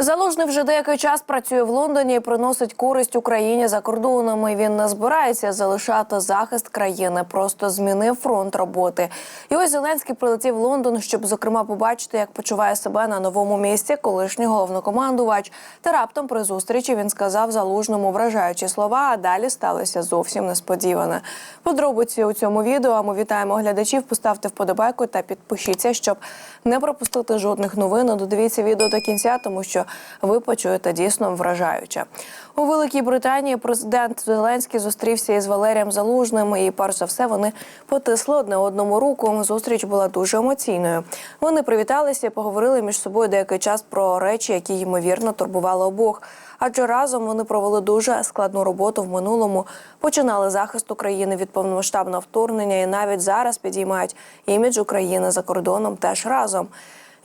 Залужний вже деякий час працює в Лондоні і приносить користь Україні за кордонами. Він не збирається залишати захист країни, просто змінив фронт роботи. І ось Зеленський прилетів в Лондон, щоб зокрема побачити, як почуває себе на новому місці колишній головнокомандувач. Та раптом при зустрічі він сказав залужному вражаючі слова. А далі сталося зовсім несподіване. Подробиці у цьому відео. А Ми вітаємо глядачів. Поставте вподобайку та підпишіться, щоб не пропустити жодних новин. Додивіться відео до кінця, тому що ви почуєте дійсно вражаюче. У Великій Британії президент Зеленський зустрівся із Валерієм Залужним, і перш за все вони потисли одне одному руку. Зустріч була дуже емоційною. Вони привіталися поговорили між собою деякий час про речі, які ймовірно турбували обох. Адже разом вони провели дуже складну роботу в минулому, починали захист України від повномасштабного вторгнення, і навіть зараз підіймають імідж України за кордоном теж разом.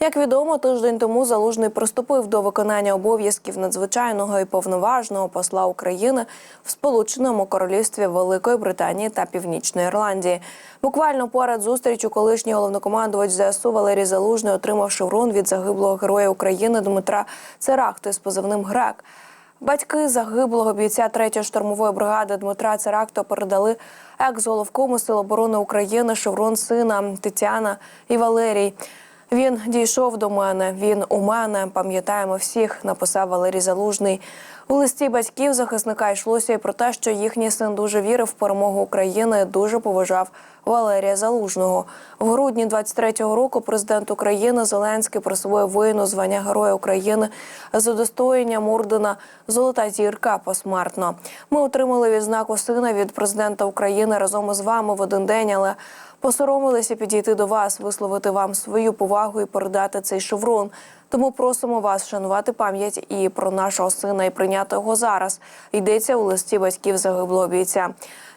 Як відомо, тиждень тому залужний приступив до виконання обов'язків надзвичайного і повноважного посла України в Сполученому Королівстві Великої Британії та Північної Ірландії. Буквально поряд зустрічю колишній головнокомандувач ЗСУ Валерій Залужний отримав шеврон від загиблого героя України Дмитра Церахти з позивним Грек. Батьки загиблого бійця 3-ї штурмової бригади Дмитра Церакто передали екс-головкому Сил оборони України шеврон сина Тетяна і Валерій. Він дійшов до мене. Він у мене. Пам'ятаємо всіх. Написав Валерій Залужний. У листі батьків захисника йшлося і про те, що їхній син дуже вірив в перемогу України, дуже поважав Валерія Залужного. В грудні 23-го року президент України Зеленський присвоїв воїну звання Героя України з удостоєнням ордена Золота зірка посмертно. Ми отримали відзнаку сина від президента України разом із вами в один день, але посоромилися підійти до вас, висловити вам свою повагу і передати цей шеврон. Тому просимо вас шанувати пам'ять і про нашого сина і прийняти його зараз. Йдеться у листі батьків загиблого бійця.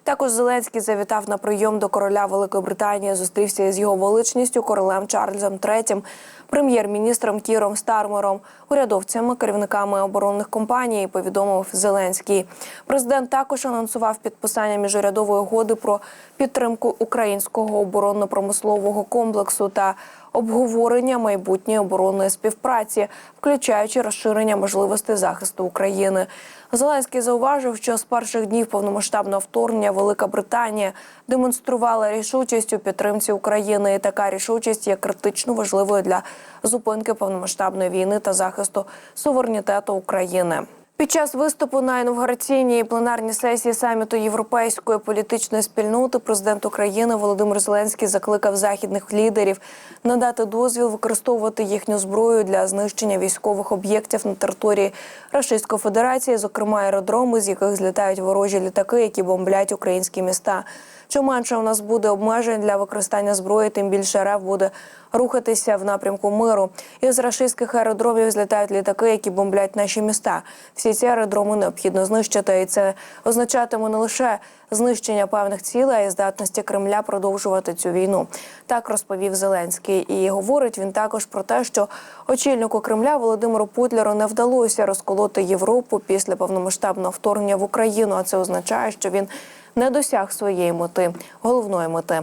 Також Зеленський завітав на прийом до короля Великої Британії. Зустрівся із його величністю королем Чарльзом III, прем'єр-міністром Кіром Стармером, урядовцями, керівниками оборонних компаній. Повідомив Зеленський. Президент також анонсував підписання міжурядової угоди про підтримку українського оборонно-промислового комплексу та обговорення майбутньої оборонної співпраці, включаючи розширення можливостей захисту України. Зеленський зауважив, що з перших днів повномасштабного вторгнення Велика Британія демонструвала рішучість у підтримці України, і така рішучість є критично важливою для зупинки повномасштабної війни та захисту суверенітету України. Під час виступу на інавгураційній пленарній сесії саміту європейської політичної спільноти президент України Володимир Зеленський закликав західних лідерів надати дозвіл використовувати їхню зброю для знищення військових об'єктів на території Російської Федерації, зокрема аеродроми, з яких злітають ворожі літаки, які бомблять українські міста. Чим менше у нас буде обмежень для використання зброї, тим більше РФ буде рухатися в напрямку миру. Із рашистських аеродромів злітають літаки, які бомблять наші міста. Всі ці аеродроми необхідно знищити, і це означатиме не лише знищення певних цілей, а й здатності Кремля продовжувати цю війну. Так розповів Зеленський. І говорить він також про те, що очільнику Кремля Володимиру Путлеру не вдалося розколоти Європу після повномасштабного вторгнення в Україну. А це означає, що він не досяг своєї мети, головної мети.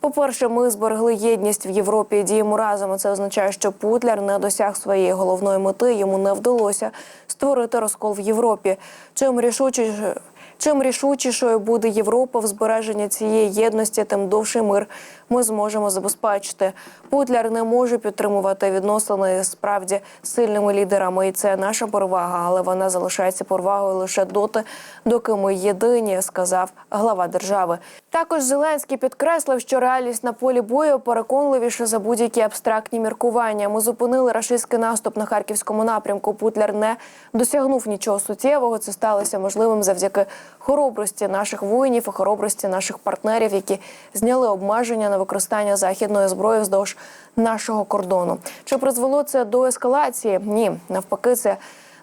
По-перше, ми зберегли єдність в Європі діємо разом. Це означає, що Путляр не досяг своєї головної мети. Йому не вдалося створити розкол в Європі. Чим рішучіше. Чим рішучішою буде Європа в збереженні цієї єдності, тим довший мир ми зможемо забезпечити. Путляр не може підтримувати відносини з справді сильними лідерами, і це наша перевага, але вона залишається перевагою лише доти, доки ми єдині, сказав глава держави. Також Зеленський підкреслив, що реальність на полі бою переконливіше за будь-які абстрактні міркування. Ми зупинили рашистський наступ на харківському напрямку. Путляр не досягнув нічого суттєвого. Це сталося можливим завдяки хоробрості наших воїнів і хоробрості наших партнерів, які зняли обмеження на використання західної зброї вздовж нашого кордону. Чи призвело це до ескалації? Ні, навпаки, це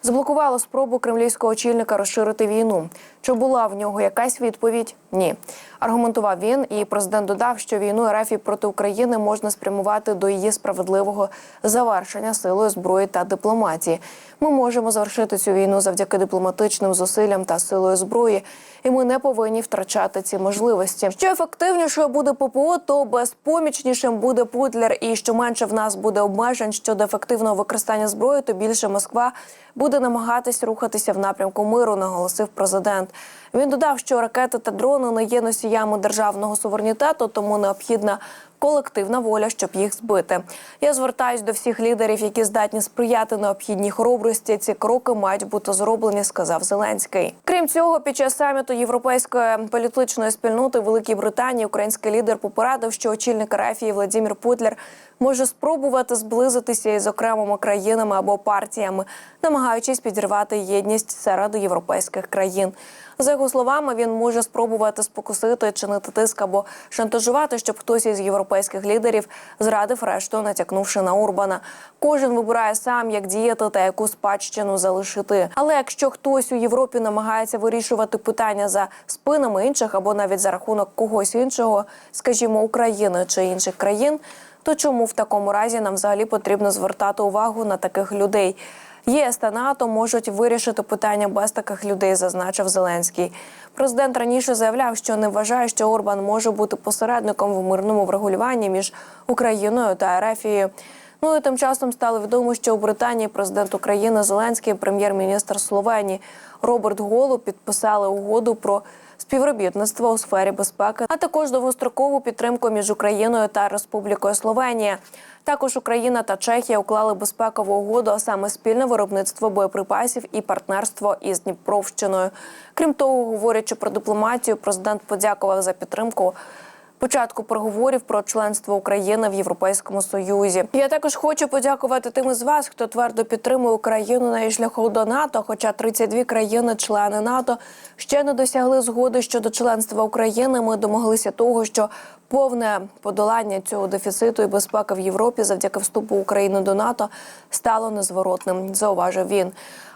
заблокувало спробу кремлівського очільника розширити війну. Чи була в нього якась відповідь? Ні, аргументував він, і президент додав, що війну РФ проти України можна спрямувати до її справедливого завершення силою зброї та дипломатії. Ми можемо завершити цю війну завдяки дипломатичним зусиллям та силою зброї, і ми не повинні втрачати ці можливості. Що ефективнішою буде ППО, то безпомічнішим буде Путлер. І що менше в нас буде обмежень щодо ефективного використання зброї, то більше Москва буде намагатись рухатися в напрямку миру, наголосив президент. Він додав, що ракети та дрони не є носіями державного суверенітету, тому необхідна колективна воля, щоб їх збити. Я звертаюсь до всіх лідерів, які здатні сприяти необхідній хоробрості. Ці кроки мають бути зроблені, сказав Зеленський. Крім цього, під час саміту європейської політичної спільноти Великій Британії український лідер попередив, що очільник рафії Владимир Путлер може спробувати зблизитися із окремими країнами або партіями, намагаючись підірвати єдність серед європейських країн. За його словами, він може спробувати спокусити, чинити тиск або шантажувати, щоб хтось із європейських лідерів зрадив решту, натякнувши на Урбана. Кожен вибирає сам, як діяти та яку спадщину залишити. Але якщо хтось у Європі намагається вирішувати питання за спинами інших або навіть за рахунок когось іншого, скажімо, України чи інших країн, то чому в такому разі нам взагалі потрібно звертати увагу на таких людей? ЄС та НАТО можуть вирішити питання без таких людей, зазначив Зеленський. Президент раніше заявляв, що не вважає, що Орбан може бути посередником в мирному врегулюванні між Україною та Ерефією. Ну і тим часом стало відомо, що у Британії президент України Зеленський, прем'єр-міністр Словенії Роберт Голу підписали угоду про співробітництво у сфері безпеки, а також довгострокову підтримку між Україною та Республікою Словенія. Також Україна та Чехія уклали безпекову угоду, а саме спільне виробництво боєприпасів і партнерство із Дніпровщиною. Крім того, говорячи про дипломатію, президент подякував за підтримку. Початку переговорів про членство України в Європейському Союзі. Я також хочу подякувати тим із вас, хто твердо підтримує Україну на її шляху до НАТО. Хоча 32 країни-члени НАТО ще не досягли згоди щодо членства України. Ми домоглися того, що повне подолання цього дефіциту і безпека в Європі завдяки вступу України до НАТО стало незворотним. Зауважив він.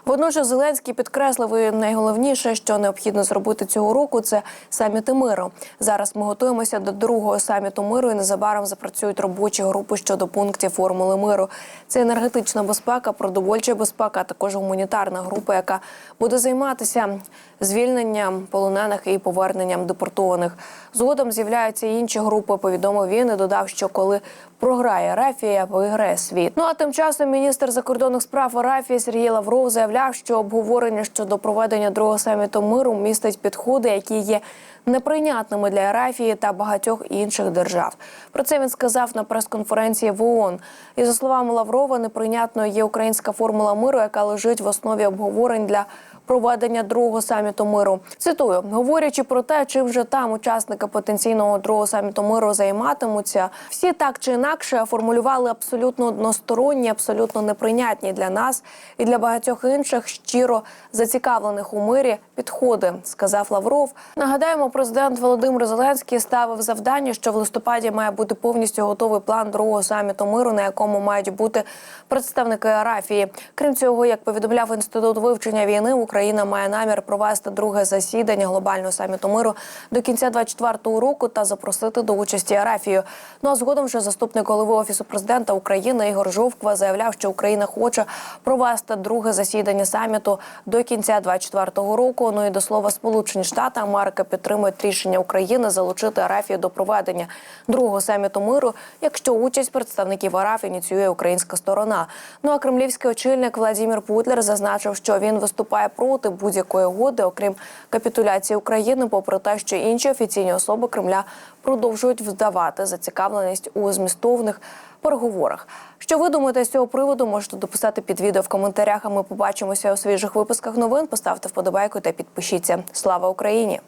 Водночас Зеленський підкреслив і найголовніше, що необхідно зробити цього року, це саміти миру. Зараз ми готуємося до другого саміту миру і незабаром запрацюють робочі групи щодо пунктів формули миру. Це енергетична безпека, продовольча безпека, а також гуманітарна група, яка буде займатися звільненням полонених і поверненням депортованих. Згодом з'являються інші групи. Повідомив він і додав, що коли програє Рафія, виграє світ. Ну а тим часом міністр закордонних справ Арафії Сергій Лавров заявляв, що обговорення щодо проведення другого саміту миру містить підходи, які є неприйнятними для Арафії та багатьох інших держав. Про це він сказав на прес-конференції в ООН. І за словами Лаврова, неприйнятною є українська формула миру, яка лежить в основі обговорень для проведення другого саміту миру. Цитую, говорячи про те, чим же там учасники потенційного другого саміту миру займатимуться, всі так чи інакше формулювали абсолютно односторонні, абсолютно неприйнятні для нас і для багатьох інших щиро зацікавлених у мирі підходи, сказав Лавров. Нагадаємо, президент Володимир Зеленський ставив завдання, що в листопаді має бути повністю готовий план другого саміту миру, на якому мають бути представники Арафії. Крім цього, як повідомляв інститут вивчення війни, Україна має намір провести друге засідання глобального саміту миру до кінця 24-го року та запросити до участі Арафію. Ну а згодом вже заступник голови офісу президента України Ігор Жовква заявляв, що Україна хоче провести друге засідання саміту до кінця 24-го року. Ну і до слова, Сполучені Штати Америки підтримують рішення України залучити Арафію до проведення другого саміту миру, якщо участь представників АРАФ ініціює українська сторона. Ну а кремлівський очільник Владимир Путлер зазначив, що він виступає проти будь-якої угоди, окрім капітуляції України, попри те, що інші офіційні особи Кремля продовжують вдавати зацікавленість у змістовних переговорах. Що ви думаєте з цього приводу? Можете дописати під відео в коментарях. А ми побачимося у свіжих випусках новин. Поставте вподобайку та підпишіться. Слава Україні!